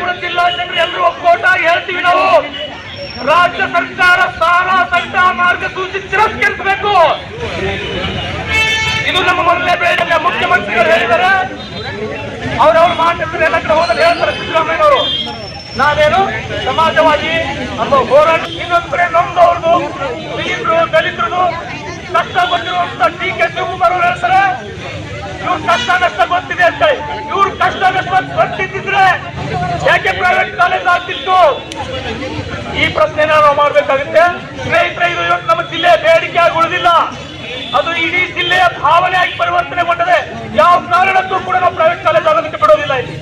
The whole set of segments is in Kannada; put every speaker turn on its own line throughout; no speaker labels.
ಕೂಡ ಜಿಲ್ಲಾ ಜನರು ಎಲ್ಲರೂ ಒಕ್ಕೋಟಾಗಿ ಹೇಳ್ತೀವಿ ನಾವು. ರಾಜ್ಯ ಸರ್ಕಾರ ಸಾಲ ಮಾರ್ಗ ಮಾರ್ಗಸೂಚಿ ತಿರಸ್ಕರಿಸಬೇಕು. ಇದು ನಮ್ಮ ಮೊದಲೇ ಬೇಡ ಮುಖ್ಯಮಂತ್ರಿಗಳು ಹೇಳಿದ್ದಾರೆ. ಅವ್ರವ್ರ ಮಾತಾಡಿದ್ರೆ ಎಲ್ಲ ಕಡೆ ಹೋದ್ರೆ ಹೇಳ್ತಾರೆ ಸಿದ್ದರಾಮಯ್ಯನವರು. ನಾವೇನು ಸಮಾಜವಾದಿ ನಮ್ಮ ಹೋರಾಟ ಇನ್ನೊಂದು ಕಡೆ ನೊಂದವ್ರದ್ದು ದೀನರು ದಲಿತರು ಕಷ್ಟ ಬಂದಿರುವಂತ ಡಿ ಕೆ ಶಿವಕುಮಾರ್ ಹೇಳ್ತಾರೆ. ಇವ್ರ ಕಷ್ಟ ನಷ್ಟ ಗೊತ್ತಿದೆ ಅಂತ. ಇವ್ರ ಕಷ್ಟ ನಷ್ಟ ಗೊತ್ತಿದ್ದಿದ್ರೆ ಯಾಕೆ ಪ್ರೈವೇಟ್ ಕಾಲೇಜ್ ಆಗ್ತಿತ್ತು? ಈ ಪ್ರಶ್ನೆ ನಾವು ಮಾಡ್ಬೇಕಾಗುತ್ತೆ. ಸ್ನೇಹಿತರೆ, ಇದು ಇವತ್ತು ನಮ್ಮ ಜಿಲ್ಲೆಯ ಬೇಡಿಕೆ ಆಗಿ ಉಳಿದಿಲ್ಲ. ಅದು ಇಡೀ ಜಿಲ್ಲೆಯ ಭಾವನೆ ಆಗಿ ಪರಿವರ್ತನೆಗೊಂಡಿದೆ ಯಾವ ಕಾರಣಕ್ಕೂ ಕೂಡ ನಾವು ಪ್ರೈವೇಟ್ ಕಾಲೇಜ್ ಆಗೋದಕ್ಕೆ ಬಿಡೋದಿಲ್ಲ ಇಲ್ಲಿ.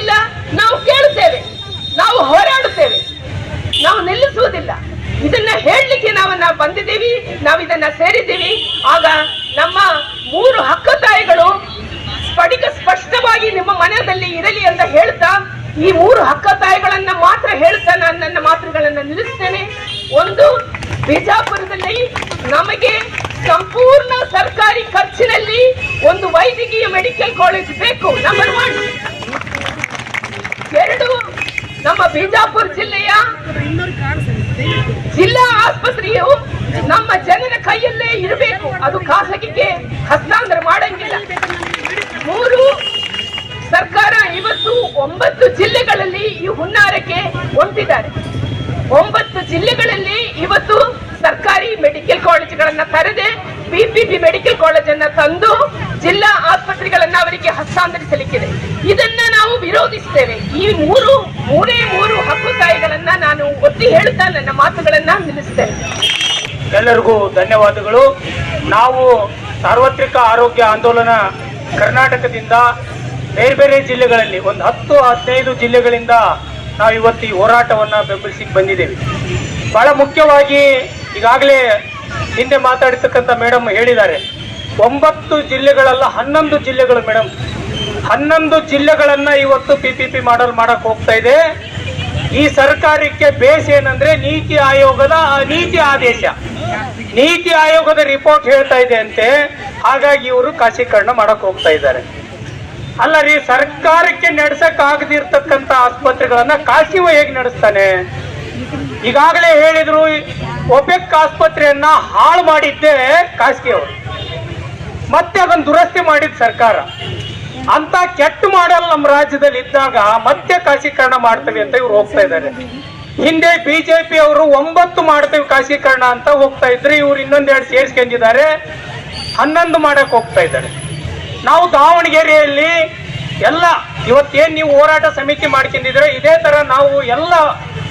ಇಲ್ಲ, ನಾವು ಕೇಳುತ್ತೇವೆ. ನಾವು ಹೋರಾಡುತ್ತೇವೆ. ನಾವು ನಿಲ್ಲಿಸುವುದಿಲ್ಲ. ಇದನ್ನ ಹೇಳಲಿಕ್ಕೆ ನಾವು ನಾವು ಬಂದಿದ್ದೀವಿ. ನಾವು ಇದನ್ನ ಸೇರಿದ್ದೀವಿ. ನಮ್ಮ ಮೂರು ಹಕ್ಕ ತಾಯಿಗಳು ಸ್ಫಟಿಕ ಸ್ಪಷ್ಟವಾಗಿ ನಿಮ್ಮ ಮನೆಯಲ್ಲಿ ಇರಲಿ ಅಂತ ಹೇಳ್ತಾ ಈ ಮೂರು ಹಕ್ಕ ತಾಯಿಗಳನ್ನ ಮಾತ್ರ ಹೇಳ್ತಾ ನಾನು ನನ್ನ ಮಾತುಗಳನ್ನ ನಿಲ್ಲಿಸ್ತೇನೆ. ಒಂದು, ಬಿಜಾಪುರದಲ್ಲಿ ನಮಗೆ ಸಂಪೂರ್ಣ ಸರ್ಕಾರಿ ಖರ್ಚಿನಲ್ಲಿ ಒಂದು ವೈದ್ಯಕೀಯ ಮೆಡಿಕಲ್ ಕಾಲೇಜ್ ಬೇಕು ನಂಬರ್ ಒನ್ ಎರಡು, ನಮ್ಮ ಬಿಜಾಪುರ ಜಿಲ್ಲೆಯ ಜಿಲ್ಲಾ ಆಸ್ಪತ್ರೆಯು ನಮ್ಮ ಜನರ ಕೈಯಲ್ಲೇ ಇರಬೇಕು. ಅದು ಖಾಸಗಿಗೆ ಹಸ್ತಾಂತರ ಮಾಡಂಗಿಲ್ಲ. ಮೂರು, ಸರ್ಕಾರ ಇವತ್ತು ಒಂಬತ್ತು ಜಿಲ್ಲೆಗಳಲ್ಲಿ ಈ ಹುನ್ನಾರಕ್ಕೆ ಹೊಂದಿದ್ದಾರೆ. ಒಂಬತ್ತು ಜಿಲ್ಲೆಗಳಲ್ಲಿ ಇವತ್ತು ಸರ್ಕಾರಿ ಮೆಡಿಕಲ್ ಕಾಲೇಜುಗಳನ್ನ ತರದೆ ಬಿಪಿಪಿ ಮೆಡಿಕಲ್ ಕಾಲೇಜ್ ಅನ್ನ ತಂದು ಜಿಲ್ಲಾ ಆಸ್ಪತ್ರೆಗಳನ್ನ ಅವರಿಗೆ ಹಸ್ತಾಂತರಿಸಲಿಕ್ಕಿದೆ. ಇದನ್ನ ನಾವು ವಿರೋಧಿಸ್ತೇವೆ. ಈ ಮೂರು, ಮೂರೇ ಮೂರು ಹಕ್ಕುಕಾಯಿಗಳನ್ನ ನಾನು ಒತ್ತಿ ಹೇಳುತ್ತಾ ನನ್ನ ಮಾತುಗಳನ್ನ ನಿಲ್ಲಿಸ್ತೇನೆ.
ಎಲ್ಲರಿಗೂ ಧನ್ಯವಾದಗಳು. ನಾವು ಸಾರ್ವತ್ರಿಕ ಆರೋಗ್ಯ ಆಂದೋಲನ ಕರ್ನಾಟಕದಿಂದ ಬೇರೆ ಬೇರೆ ಜಿಲ್ಲೆಗಳಲ್ಲಿ, ಒಂದು ಹತ್ತು, ಹದಿನೈದು ಜಿಲ್ಲೆಗಳಿಂದ ನಾವು ಇವತ್ತು ಈ ಹೋರಾಟವನ್ನು ಬೆಂಬಲಿಸಿ ಬಂದಿದ್ದೇವೆ. ಬಹಳ ಮುಖ್ಯವಾಗಿ ಈಗಾಗಲೇ ಹಿಂದೆ ಮಾತಾಡಿರ್ತಕ್ಕಂಥ ಮೇಡಮ್ ಹೇಳಿದ್ದಾರೆ, ಒಂಬತ್ತು ಜಿಲ್ಲೆಗಳಲ್ಲ, ಹನ್ನೊಂದು ಜಿಲ್ಲೆಗಳು ಮೇಡಮ್. ಹನ್ನೊಂದು ಜಿಲ್ಲೆಗಳನ್ನು ಇವತ್ತು ಪಿ ಪಿ ಪಿ ಮಾಡಲ್ ಮಾಡಕ್ಕೆ ಹೋಗ್ತಾ ಇದೆ. ಈ ಸರ್ಕಾರಕ್ಕೆ ಬೇಸ್ ಏನಂದ್ರೆ ನೀತಿ ಆಯೋಗದ ನೀತಿ ಆದೇಶ. ನೀತಿ ಆಯೋಗದ ರಿಪೋರ್ಟ್ ಹೇಳ್ತಾ ಇದೆ ಅಂತೆ. ಹಾಗಾಗಿ ಇವರು ಕಾಶೀಕರಣ ಮಾಡಕ್ ಹೋಗ್ತಾ ಇದ್ದಾರೆ. ಅಲ್ಲ ರೀ, ಸರ್ಕಾರಕ್ಕೆ ನಡೆಸಕ್ ಆಗದಿರ್ತಕ್ಕಂತ ಆಸ್ಪತ್ರೆಗಳನ್ನ ಕಾಶಿವ ಹೇಗೆ ನಡೆಸ್ತಾನೆ? ಈಗಾಗಲೇ ಹೇಳಿದ್ರು ಒಬೆಕ್ ಆಸ್ಪತ್ರೆಯನ್ನ ಹಾಳು ಮಾಡಿದ್ದೆ ಖಾಸಗಿಯವರು ಮತ್ತೆ ಅದನ್ನು ದುರಸ್ತಿ ಮಾಡಿದ ಸರ್ಕಾರ. ಅಂತ ಕೆಟ್ಟ ಮಾಡಲ್ ನಮ್ಮ ರಾಜ್ಯದಲ್ಲಿ ಇದ್ದಾಗ ಮತ್ತೆ ಕಾಶೀಕರಣ ಮಾಡ್ತೇವೆ ಅಂತ ಇವ್ರು ಹೋಗ್ತಾ ಇದ್ದಾರೆ. ಹಿಂದೆ ಬಿಜೆಪಿ ಅವರು ಒಂಬತ್ತು ಮಾಡ್ತೀವಿ ಕಾಶೀಕರಣ ಅಂತ ಹೋಗ್ತಾ ಇದ್ರೆ ಇವ್ರು ಇನ್ನೊಂದೆರಡು ಸೇರಿಸ್ಕೊಂಡಿದ್ದಾರೆ ಹನ್ನೊಂದು ಮಾಡಕ್ ಹೋಗ್ತಾ ಇದ್ದಾರೆ. ನಾವು ದಾವಣಗೆರೆಯಲ್ಲಿ ಎಲ್ಲ ಇವತ್ತೇನ್ ನೀವು ಹೋರಾಟ ಸಮಿತಿ ಮಾಡ್ಕೊಂಡಿದ್ರೆ ಇದೇ ತರ ನಾವು ಎಲ್ಲ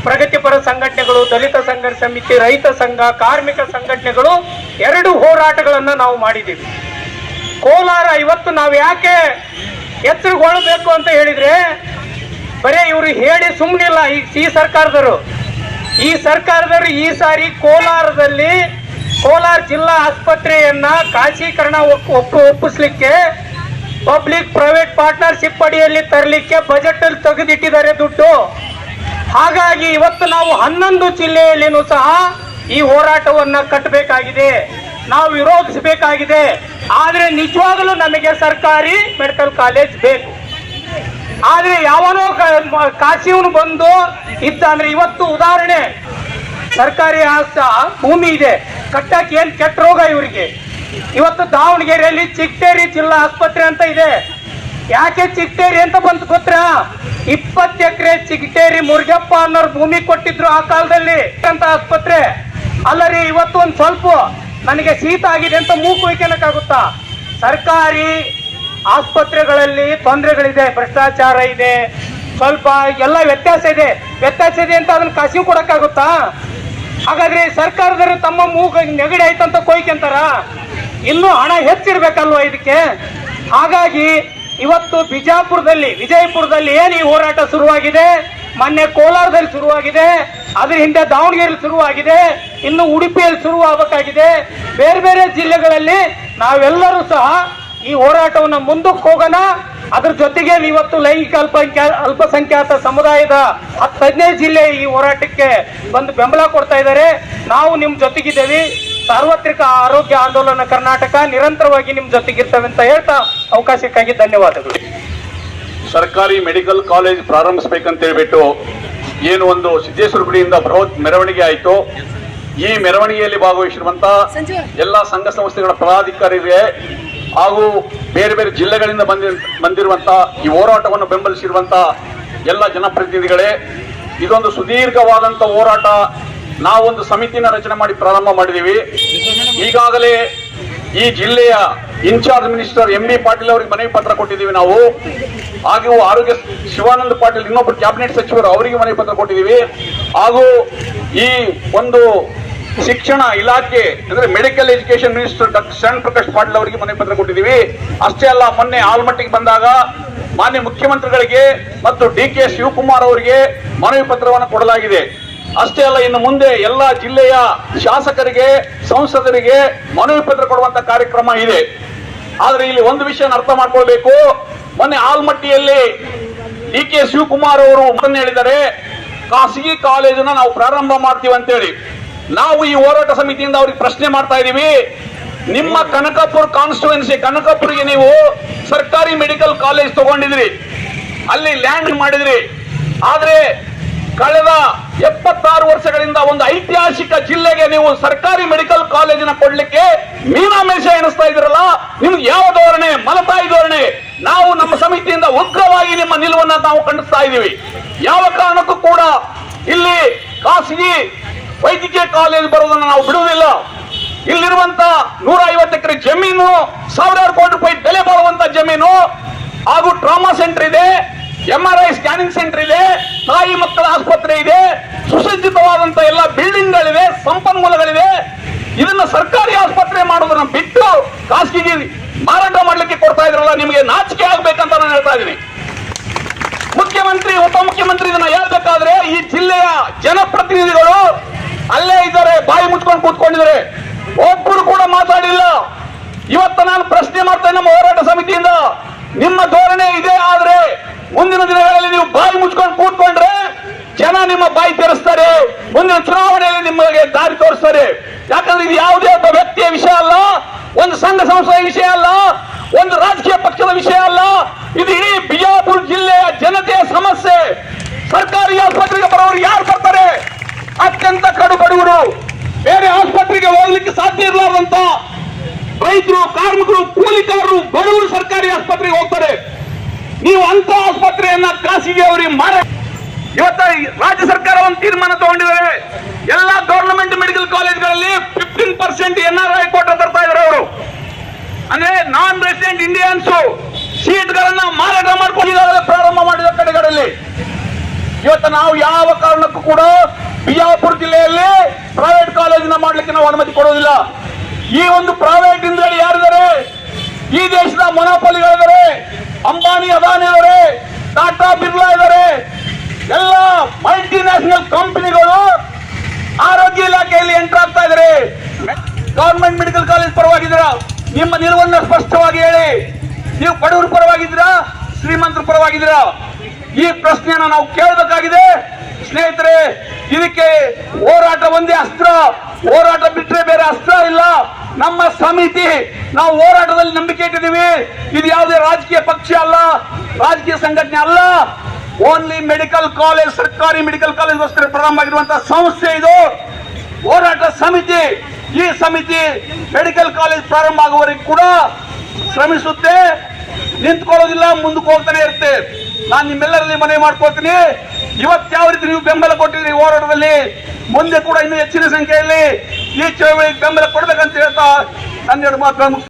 ಪ್ರಗತಿಪರ ಸಂಘಟನೆಗಳು, ದಲಿತ ಸಂಘರ್ಷ ಸಮಿತಿ, ರೈತ ಸಂಘ, ಕಾರ್ಮಿಕ ಸಂಘಟನೆಗಳು ಎರಡು ಹೋರಾಟಗಳನ್ನು ನಾವು ಮಾಡಿದ್ದೀವಿ. ಕೋಲಾರ ಇವತ್ತು ನಾವು ಯಾಕೆ ಎಚ್ಚರಗೊಳ್ಳಬೇಕು ಅಂತ ಹೇಳಿದ್ರೆ, ಬರೇ ಇವರು ಹೇಳಿ ಸುಮ್ಮನಿಲ್ಲ ಈ ಈ ಸರ್ಕಾರದವರು. ಈ ಸರ್ಕಾರದವರು ಈ ಸಾರಿ ಕೋಲಾರದಲ್ಲಿ ಕೋಲಾರ ಜಿಲ್ಲಾ ಆಸ್ಪತ್ರೆಯನ್ನ ಖಾಸೀಕರಣ ಒಪ್- ಒಪ್ಪು ಒಪ್ಪಿಸ್ಲಿಕ್ಕೆ ಪಬ್ಲಿಕ್ ಪ್ರೈವೇಟ್ ಪಾರ್ಟ್ನರ್ಶಿಪ್ ಅಡಿಯಲ್ಲಿ ತರಲಿಕ್ಕೆ ಬಜೆಟ್ ಅಲ್ಲಿ ತೆಗೆದಿಟ್ಟಿದ್ದಾರೆ ದುಡ್ಡು. ಹಾಗಾಗಿ ಇವತ್ತು ನಾವು ಹನ್ನೊಂದು ಜಿಲ್ಲೆಯಲ್ಲಿನೂ ಸಹ ಈ ಹೋರಾಟವನ್ನ ಕಟ್ಟಬೇಕಾಗಿದೆ ನಾವು ವಿರೋಧಿಸಬೇಕಾಗಿದೆ. ಆದ್ರೆ ನಿಜವಾಗಲೂ ನಮಗೆ ಸರ್ಕಾರಿ ಮೆಡಿಕಲ್ ಕಾಲೇಜ್ ಬೇಕು. ಆದ್ರೆ ಯಾವನೋ ಕಾಶಿಯವನು ಬಂದು ಇತ್ತ ಅಂದ್ರೆ ಇವತ್ತು ಉದಾಹರಣೆ, ಸರ್ಕಾರಿ ಭೂಮಿ ಇದೆ, ಕಟ್ಟಕ್ಕೆ ಏನ್ ಕೆಟ್ಟ ರೋಗ ಇವರಿಗೆ? ಇವತ್ತು ದಾವಣಗೆರೆಯಲ್ಲಿ ಚಿಕ್ಕೇರಿ ಜಿಲ್ಲಾ ಆಸ್ಪತ್ರೆ ಅಂತ ಇದೆ. ಯಾಕೆ ಚಿಕ್ಕೇರಿ ಅಂತ ಬಂತು ಗೊತ್ತಾ? ಇಪ್ಪತ್ತು ಎಕರೆ ಚಿಕ್ಕೇರಿ ಮುರುಗಪ್ಪ ಅನ್ನೋರು ಭೂಮಿ ಕೊಟ್ಟಿದ್ರು ಆ ಕಾಲದಲ್ಲಿ ಅಂತ ಆಸ್ಪತ್ರೆ. ಅಲ್ಲರಿ ಇವತ್ತು ಒಂದ್ ಸ್ವಲ್ಪ ನನಗೆ ಶೀತ ಆಗಿದೆ ಅಂತ ಮೂಗು ಕೊಯ್ಕೊಳಕ್ಕಾಗುತ್ತಾ ಸರ್ಕಾರಿ ಆಸ್ಪತ್ರೆಗಳಲ್ಲಿ ತೊಂದರೆಗಳಿದೆ, ಭ್ರಷ್ಟಾಚಾರ ಇದೆ, ಸ್ವಲ್ಪ ಎಲ್ಲ ವ್ಯತ್ಯಾಸ ಇದೆ. ವ್ಯತ್ಯಾಸ ಇದೆ ಅಂತ ಅದನ್ನ ಕಸಿವು ಕೊಡಕ್ಕಾಗುತ್ತಾ? ಹಾಗಾದ್ರೆ ಸರ್ಕಾರದವರು ತಮ್ಮ ಮೂಗು ನೆಗಡಿ ಆಯ್ತಂತ ಕೊಯ್ಕೊಂತಾರ ಇನ್ನೂ ಹಣ ಹೆಚ್ಚಿರ್ಬೇಕಲ್ವಾ ಇದಕ್ಕೆ? ಹಾಗಾಗಿ ಇವತ್ತು ಬಿಜಾಪುರದಲ್ಲಿ, ವಿಜಯಪುರದಲ್ಲಿ ಏನು ಈ ಹೋರಾಟ ಶುರುವಾಗಿದೆ? ಮೊನ್ನೆ ಕೋಲಾರದಲ್ಲಿ ಶುರುವಾಗಿದೆ, ಅದ್ರ ಹಿಂದೆ ದಾವಣಗೆರೆಯಲ್ಲಿ ಶುರುವಾಗಿದೆ, ಇನ್ನು ಉಡುಪಿಯಲ್ಲಿ ಶುರುವಾಗಬೇಕಾಗಿದೆ. ಬೇರೆ ಬೇರೆ ಜಿಲ್ಲೆಗಳಲ್ಲಿ ನಾವೆಲ್ಲರೂ ಸಹ ಈ ಹೋರಾಟವನ್ನು ಮುಂದಕ್ಕೆ ಹೋಗೋಣ. ಅದ್ರ ಜೊತೆಗೆ ಇವತ್ತು ಲೈಂಗಿಕ ಅಲ್ಪಸಂಖ್ಯಾ ಅಲ್ಪಸಂಖ್ಯಾತ ಸಮುದಾಯದ ಹತ್ತು ಹದಿನೈದು ಜಿಲ್ಲೆ ಈ ಹೋರಾಟಕ್ಕೆ ಬಂದು ಬೆಂಬಲ ಕೊಡ್ತಾ ಇದ್ದಾರೆ. ನಾವು ನಿಮ್ಮ ಜೊತೆಗಿದ್ದೇವೆ. ಸಾರ್ವತ್ರಿಕ ಆರೋಗ್ಯ ಆಂದೋಲನ ಕರ್ನಾಟಕ ನಿರಂತರವಾಗಿ ನಿಮ್ಮ ಜೊತೆಗಿರ್ತವೆ ಅಂತ ಹೇಳ್ತಾ ಅವಕಾಶಕ್ಕಾಗಿ ಧನ್ಯವಾದಗಳು.
ಸರ್ಕಾರಿ ಮೆಡಿಕಲ್ ಕಾಲೇಜ್ ಪ್ರಾರಂಭಿಸಬೇಕಂತ ಹೇಳ್ಬಿಟ್ಟು ಏನು ಒಂದು ಸಿದ್ದೇಶ್ವರ ಗುಡಿಯಿಂದ ಬೃಹತ್ ಮೆರವಣಿಗೆ ಆಯಿತು. ಈ ಮೆರವಣಿಗೆಯಲ್ಲಿ ಭಾಗವಹಿಸಿರುವಂತ ಎಲ್ಲ ಸಂಘ ಸಂಸ್ಥೆಗಳ ಪದಾಧಿಕಾರಿಗೆ ಹಾಗೂ ಬೇರೆ ಬೇರೆ ಜಿಲ್ಲೆಗಳಿಂದ ಬಂದಿ ಬಂದಿರುವಂತ ಈ ಹೋರಾಟವನ್ನು ಬೆಂಬಲಿಸಿರುವಂತ ಎಲ್ಲ ಜನಪ್ರತಿನಿಧಿಗಳೇ ಇದೊಂದು ಸುದೀರ್ಘವಾದಂತ ಹೋರಾಟ ನಾವೊಂದು ಸಮಿತಿನ ರಚನೆ ಮಾಡಿ ಪ್ರಾರಂಭ ಮಾಡಿದೀವಿ ಈಗಾಗಲೇ ಈ ಜಿಲ್ಲೆಯ incharge minister M B Patil ಅವರಿಗೆ ಮನವಿ ಪತ್ರ ಕೊಟ್ಟಿದ್ದೀವಿ ನಾವು. ಹಾಗೂ ಆರೋಗ್ಯ ಶಿವಾನಂದ ಪಾಟೀಲ್ ಇನ್ನೊಬ್ಬರು ಕ್ಯಾಬಿನೆಟ್ ಸಚಿವರು ಅವರಿಗೆ ಮನವಿ ಪತ್ರ ಕೊಟ್ಟಿದ್ದೀವಿ. ಹಾಗೂ ಈ ಒಂದು ಶಿಕ್ಷಣ ಇಲಾಖೆ ಅಂದ್ರೆ medical education minister doctor Sharan Prakash Patil ಅವರಿಗೆ ಮನವಿ ಪತ್ರ ಕೊಟ್ಟಿದ್ದೀವಿ. ಅಷ್ಟೇ ಅಲ್ಲ ಮೊನ್ನೆ ಆಲ್ಮಟ್ಟಿಗೆ ಬಂದಾಗ ಮಾನ್ಯ ಮುಖ್ಯಮಂತ್ರಿಗಳಿಗೆ ಮತ್ತು ಡಿ ಕೆ ಶಿವಕುಮಾರ್ ಅವರಿಗೆ ಮನವಿ ಪತ್ರವನ್ನು ಕೊಡಲಾಗಿದೆ. ಅಷ್ಟೇ ಅಲ್ಲ ಇನ್ನು ಮುಂದೆ ಎಲ್ಲ ಜಿಲ್ಲೆಯ ಶಾಸಕರಿಗೆ, ಸಂಸದರಿಗೆ ಮನವಿ ಪತ್ರ ಕೊಡುವಂತ ಕಾರ್ಯಕ್ರಮ ಇದೆ. ಆದ್ರೆ ಇಲ್ಲಿ ಒಂದು ವಿಷಯ ಅರ್ಥ ಮಾಡ್ಕೊಳ್ಬೇಕು. ಮೊನ್ನೆ ಆಲ್ಮಟ್ಟಿಯಲ್ಲಿ ಡಿ ಕೆ ಶಿವಕುಮಾರ್ ಅವರು ಮೊದಲು ಹೇಳಿದ್ದಾರೆ, ಖಾಸಗಿ ಕಾಲೇಜನ್ನ ನಾವು ಪ್ರಾರಂಭ ಮಾಡ್ತೀವಿ ಅಂತೇಳಿ. ನಾವು ಈ ಹೋರಾಟ ಸಮಿತಿಯಿಂದ ಅವ್ರಿಗೆ ಪ್ರಶ್ನೆ ಮಾಡ್ತಾ ಇದೀವಿ. ನಿಮ್ಮ ಕನಕಪುರ ಕಾನ್ಸ್ಟಿಟ್ಯೂನ್ಸಿ ಕನಕಪುರಿಗೆ ನೀವು ಸರ್ಕಾರಿ ಮೆಡಿಕಲ್ ಕಾಲೇಜ್ ತಗೊಂಡಿದ್ರಿ. ಅಲ್ಲಿ ಲ್ಯಾಂಡ್ ಮಾಡಿದ್ರಿ. ಆದ್ರೆ ಕಳೆದ ಎಪ್ಪತ್ತಾರು ವರ್ಷಗಳಿಂದ ಒಂದು ಐತಿಹಾಸಿಕ ಜಿಲ್ಲೆಗೆ ನೀವು ಸರ್ಕಾರಿ ಮೆಡಿಕಲ್ ಕಾಲೇಜಿನ ಕೊಡ್ಲಿಕ್ಕೆ ಮೀನಾಮೇಷ ಎಣಿಸ್ತಾ ಇದ್ರಲ್ಲ ನಿಮ್ಗೆ ಯಾವ ಧೋರಣೆ? ಮಲತಾಯಿ ಧೋರಣೆ. ನಾವು ನಮ್ಮ ಸಮಿತಿಯಿಂದ ಉಗ್ರವಾಗಿ ನಿಮ್ಮ ನಿಲುವನ್ನ ನಾವು ಖಂಡಿಸ್ತಾ ಇದ್ದೀವಿ. ಯಾವ ಕಾರಣಕ್ಕೂ ಕೂಡ ಇಲ್ಲಿ ಖಾಸಗಿ ವೈದ್ಯಕೀಯ ಕಾಲೇಜ್ ಬರುವುದನ್ನು ನಾವು ಬಿಡುವುದಿಲ್ಲ. ಇಲ್ಲಿರುವಂತ ನೂರ ಐವತ್ತು ಎಕರೆ ಜಮೀನು, ಸಾವಿರಾರು ಕೋಟಿ ರೂಪಾಯಿ ಬೆಲೆ ಬಾಳುವಂತ ಜಮೀನು ಹಾಗೂ ಟ್ರಾಮಾ ಸೆಂಟರ್ ಇದೆ. M R I scanning centre ಇದೆ, ತಾಯಿ ಮಕ್ಕಳ ಆಸ್ಪತ್ರೆ ಇದೆ, ಸುಸಜ್ಜಿತವಾದಂತ ಎಲ್ಲ ಬಿಲ್ಡಿಂಗ್ಗಳಿವೆ ಸಂಪನ್ಮೂಲಗಳಿವೆ. ಇದನ್ನ ಸರ್ಕಾರಿ ಆಸ್ಪತ್ರೆ ಮಾಡೋದನ್ನ ಬಿಟ್ಟು ಖಾಸಗಿ ಮಾರಾಟ ಮಾಡಲಿಕ್ಕೆ ಕೊಡ್ತಾ ಇದ್ರಲ್ಲ, ನಿಮಗೆ ನಾಚಿಕೆ ಆಗ್ಬೇಕಂತ ನಾನು ಹೇಳ್ತಾ ಇದ್ದೀನಿ. ಮುಖ್ಯಮಂತ್ರಿ, ಉಪಮುಖ್ಯಮಂತ್ರಿ ಇದನ್ನ ಹೇಳ್ಬೇಕಾದ್ರೆ ಈ ಜಿಲ್ಲೆಯ ಜನಪ್ರತಿನಿಧಿಗಳು ಅಲ್ಲೇ ಇದ್ದಾರೆ, ಬಾಯಿ ಮುಚ್ಕೊಂಡು ಕೂತ್ಕೊಂಡಿದ್ದಾರೆ. ಒಬ್ಬರು ಕೂಡ ಮಾತಾಡಿಲ್ಲ. ಇವತ್ತು ನಾನು ಪ್ರಶ್ನೆ ಮಾಡ್ತೇನೆ ನಮ್ಮ ಹೋರಾಟ ಸಮಿತಿಯಿಂದ. ನಿಮ್ಮ ಧೋರಣೆ ಇದೆ, ಆದ್ರೆ ಮುಂದಿನ ದಿನಗಳಲ್ಲಿ ನೀವು ಬಾಯಿ ಮುಚ್ಕೊಂಡು ಕೂತ್ಕೊಂಡ್ರೆ ಜನ ನಿಮ್ಮ ಬಾಯಿ ತೆರೆಸ್ತಾರೆ. ಮುಂದಿನ ಚುನಾವಣೆಯಲ್ಲಿ ನಿಮಗೆ ದಾರಿ ತೋರಿಸ್ತಾರೆ. ಯಾಕಂದ್ರೆ ಇದು ಯಾವುದೇ ಒಬ್ಬ ವ್ಯಕ್ತಿಯ ವಿಷಯ ಅಲ್ಲ, ಒಂದು ಸಂಘ ಸಂಸ್ಥೆಯ ವಿಷಯ ಅಲ್ಲ, ಒಂದು ರಾಜಕೀಯ ಪಕ್ಷದ ವಿಷಯ ಅಲ್ಲ. ಇದು ಇಡೀ ಬಿಜಾಪುರ ಜಿಲ್ಲೆಯ ಜನತೆಯ ಸಮಸ್ಯೆ. ಸರ್ಕಾರಿ ಆಸ್ಪತ್ರೆಗೆ ಬರೋರು ಯಾರು ಬರ್ತಾರೆ? ಅತ್ಯಂತ ಕಡು ಬಡವರು. ಬೇರೆ ಆಸ್ಪತ್ರೆಗೆ ಹೋಗ್ಲಿಕ್ಕೆ ಸಾಧ್ಯ ಇರಲಾರ್ದಂತ ರೈತರು, ಕಾರ್ಮಿಕರು, ಕೂಲಿಕಾರರು ಬಡವರು ಸರ್ಕಾರಿ ಆಸ್ಪತ್ರೆಗೆ ಹೋಗ್ತಾರೆ. ನೀವು ಅಂತ ಆಸ್ಪತ್ರೆಯನ್ನ ಖಾಸಗಿ ಅವರಿಗೆ ಮಾರ. ಇವತ್ತ ರಾಜ್ಯ ಸರ್ಕಾರ ಒಂದು ತೀರ್ಮಾನ ತಗೊಂಡಿದ್ದಾರೆ. ಎಲ್ಲ government medical ಕಾಲೇಜ್ಗಳಲ್ಲಿ fifteen percent N R I quota ತರ್ತಾ ಇದ್ದಾರೆ ಅವರು. ಅಂದ್ರೆ ನಾನ್ ರೆಸಿಡೆಂಟ್ ಇಂಡಿಯನ್ಸ್ ಸೀಟ್ ಗಳನ್ನ ಮಾರಾಟ ಮಾಡ್ಕೊಂಡಿದ್ದಾರೆ ಪ್ರಾರಂಭ ಮಾಡಿದ ಕಡೆಗಳಲ್ಲಿ. ಇವತ್ತು ನಾವು ಯಾವ ಕಾರಣಕ್ಕೂ ಕೂಡ ಬಿಜಾಪುರ ಜಿಲ್ಲೆಯಲ್ಲಿ ಪ್ರೈವೇಟ್ ಕಾಲೇಜಿನ ಮಾಡ್ಲಿಕ್ಕೆ ನಾವು ಅನುಮತಿ ಕೊಡೋದಿಲ್ಲ ಈ ಒಂದು ಪ್ರೈವೇಟ್ ಇಂದ ಯಾರಿದ್ದಾರೆ? ಈ ದೇಶದ ಮೊನೋಪಲಿಗಳಿದ್ದಾರೆ ಅಂಬಾನಿ ಅದಾನಿ ಅವರೇ. ಟಾಟಾ ಬಿರ್ಲಾ ಇದ್ದಾರೆ ಎಲ್ಲ ಮಲ್ಟಿ ನ್ಯಾಷನಲ್ ಕಂಪನಿಗಳು ಆರೋಗ್ಯ ಇಲಾಖೆಯಲ್ಲಿ ಎಂಟರ್ ಆಗ್ತಾ ಇದ್ದಾರೆ. ಗವರ್ಮೆಂಟ್ ಮೆಡಿಕಲ್ ಕಾಲೇಜ್ ಪರವಾಗಿದ್ದೀರಾ? ನಿಮ್ಮ ನಿಲುವನ್ನ ಸ್ಪಷ್ಟವಾಗಿ ಹೇಳಿ. ನೀವು ಬಡವರ ಪರವಾಗಿದ್ದೀರಾ? ಶ್ರೀಮಂತರ ಪರವಾಗಿದ್ದೀರಾ? ಈ ಪ್ರಶ್ನೆಯನ್ನ ನಾವು ಕೇಳಬೇಕಾಗಿದೆ. ಸ್ನೇಹಿತರೆ, ಇದಕ್ಕೆ ಹೋರಾಟ ಒಂದೇ ಅಸ್ತ್ರ. ಹೋರಾಟ ಬಿಟ್ಟರೆ ಬೇರೆ ಅಸ್ತ್ರ ಇಲ್ಲ. ನಮ್ಮ ಸಮಿತಿ, ನಾವು ಹೋರಾಟದಲ್ಲಿ ನಂಬಿಕೆ ಇಟ್ಟಿದ್ದೀವಿ. ಇದು ಯಾವುದೇ ರಾಜಕೀಯ ಪಕ್ಷ ಅಲ್ಲ, ರಾಜಕೀಯ ಸಂಘಟನೆ ಅಲ್ಲ. ಓನ್ಲಿ ಮೆಡಿಕಲ್ ಕಾಲೇಜ್ ಸರ್ಕಾರಿ ಮೆಡಿಕಲ್ ಕಾಲೇಜ್ಗೋಸ್ಕರ ಪ್ರಾರಂಭ ಆಗಿರುವಂತಹ ಸಂಸ್ಥೆ ಇದು. ಹೋರಾಟ ಸಮಿತಿ. ಈ ಸಮಿತಿ ಮೆಡಿಕಲ್ ಕಾಲೇಜ್ ಪ್ರಾರಂಭ ಆಗುವವರೆಗೆ ಕೂಡ ಶ್ರಮಿಸುತ್ತೆ. ನಿಂತ್ಕೊಳ್ಳೋದಿಲ್ಲ, ಮುಂದಕ್ಕೆ ಹೋಗ್ತಾನೆ ಇರುತ್ತೆ. ನಾನು ನಿಮ್ಮೆಲ್ಲರಲ್ಲಿ ಮನೆ ಮಾಡ್ಕೊಳ್ತೀನಿ. ಇವತ್ತು ಯಾವ ರೀತಿ ನೀವು ಬೆಂಬಲ ಕೊಟ್ಟಿದ್ದೀರಿ ಹೋರಾಟದಲ್ಲಿ? ಮುಂದೆ ಕೂಡ ಇನ್ನೂ ಹೆಚ್ಚಿನ ಸಂಖ್ಯೆಯಲ್ಲಿ ಈ ಚಳವಳಿಗೆ ಬೆಂಬಲ ಕೊಡ್ಬೇಕಂತ ಹೇಳ್ತಾ ನನ್ನೆರಡು ಮಾತುಗಳನ್ನು